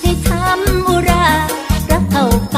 ให้ทำอุรา รับเอาไป